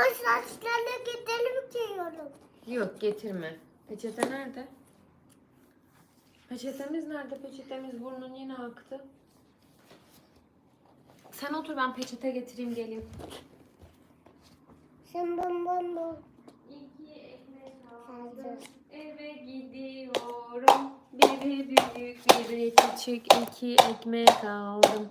o saçlarına gidelim diyorum. Yok getirme. Peçete nerede? Peçetemiz nerede? Peçetemiz burnun yine aktı. Sen otur ben peçete getireyim geleyim. Sen bonbon bul. İki ekmek aldım, Eve gidiyorum. Biri büyük biri küçük iki ekmek aldım.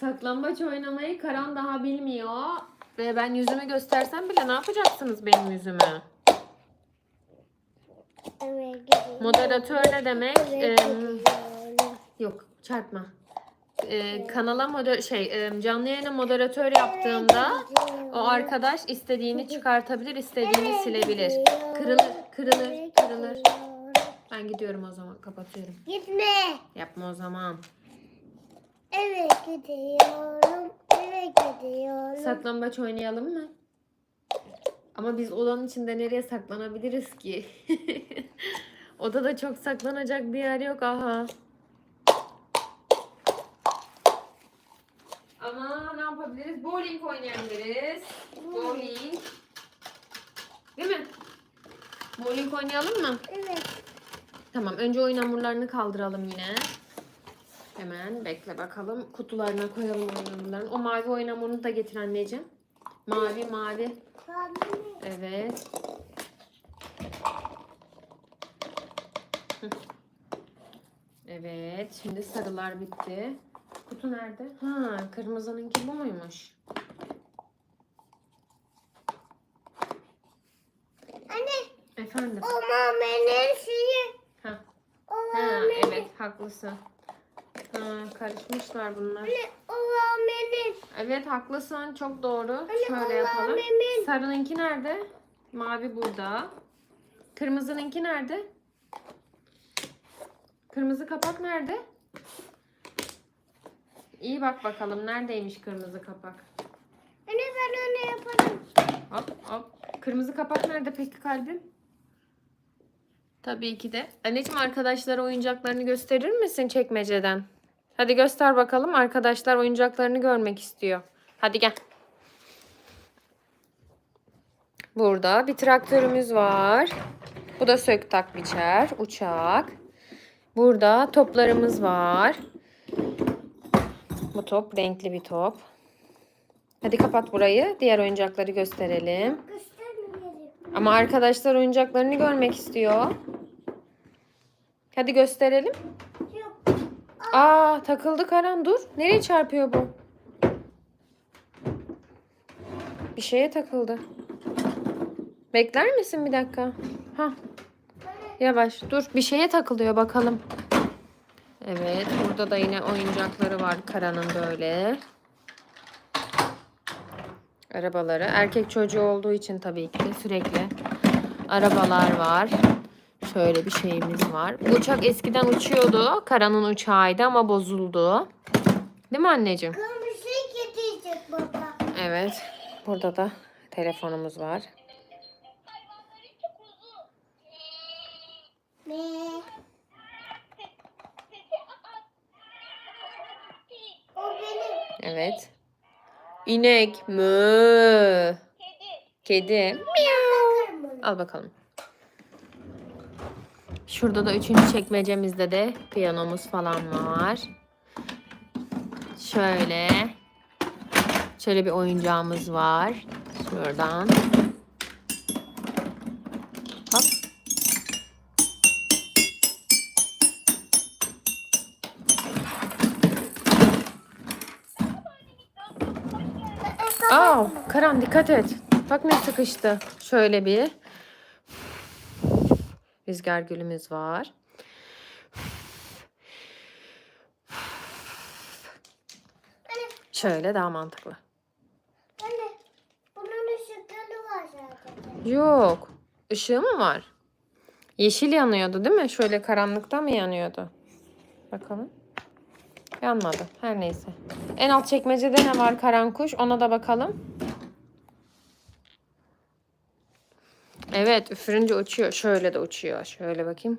Saklambaç oynamayı Karan daha bilmiyor. Ve ben yüzümü göstersem bile ne yapacaksınız benim yüzümü? Moderatör ne demek? Gidiyorum. yok çarpma. Ee, kanala moder şey canlı yayına moderatör yaptığımda o arkadaş istediğini çıkartabilir, istediğini silebilir. Kırılır, kırılır, kırılır. Ben gidiyorum o zaman, kapatıyorum. Gitme. Yapma o zaman. Eve gidiyorum. Eve gidiyorum. Saklambaç oynayalım mı? Ama biz odanın içinde nereye saklanabiliriz ki? Odada çok saklanacak bir yer yok aha. Ama ne yapabiliriz? Bowling oynayabiliriz. Bowling. Değil mi? Bowling oynayalım mı? Evet. Tamam önce oyun hamurlarını kaldıralım yine. Hemen bekle bakalım. Kutularına koyalım oyun hamurlarını. O mavi oyun hamurunu da getir anneciğim. Mavi mavi. Evet. Evet. Şimdi sarılar bitti. Kutu nerede? Ha, kırmızınınki bu muymuş? Anne Efendim. o mamenin şeyi. Ha. O Ha, evet haklısın. Ha, karışmışlar bunlar. Anne o mamenin. Evet haklısın. Çok doğru. Anne, Şöyle yapalım. Sarınınki nerede? Mavi burada. Kırmızınınki nerede? Kırmızı kapak nerede? İyi bak bakalım. Neredeymiş kırmızı kapak? Anne ben onu yaparım. Hop hop. Kırmızı kapak nerede peki kalbim? Tabii ki de. Anneciğim arkadaşlara oyuncaklarını gösterir misin çekmeceden? Hadi göster bakalım. Arkadaşlar oyuncaklarını görmek istiyor. Hadi gel. Burada bir traktörümüz var. Bu da sök tak biçer. Uçak. Burada toplarımız var. Bu top renkli bir top. Hadi kapat burayı. Diğer oyuncakları gösterelim. Ama arkadaşlar oyuncaklarını görmek istiyor. Hadi gösterelim. Aa takıldı Karan dur. Nereye çarpıyor bu? Bir şeye takıldı. Bekler misin bir dakika? Ha. Yavaş dur. Bir şeye takılıyor bakalım. Evet burada da yine oyuncakları var Karan'ın böyle. Arabaları. Erkek çocuğu olduğu için tabii ki sürekli arabalar var. Şöyle bir şeyimiz var. Bu uçak eskiden uçuyordu. Karan'ın uçağıydı ama bozuldu. Değil mi anneciğim? Kırmızı getirecek baba. Evet. Burada da telefonumuz var. Ne? Evet. İnek. Mü. Kedi. Kırmızı. Al bakalım. Şurada da üçüncü çekmecemizde de piyanomuz falan var. Şöyle. Şöyle bir oyuncağımız var. Şuradan. Hop. Aa, Karan dikkat et. Bak ne sıkıştı. Şöyle bir rüzgar gülümüz var. Şöyle daha mantıklı. Anne, bunun ışıkları var zaten. Yok. Işığı mı var? Yeşil yanıyordu değil mi? Şöyle karanlıkta mı yanıyordu? Bakalım. Yanmadı. Her neyse. En alt çekmecede ne var karankuş? Ona da bakalım. Evet üfürünce uçuyor. Şöyle de uçuyor. Şöyle bakayım.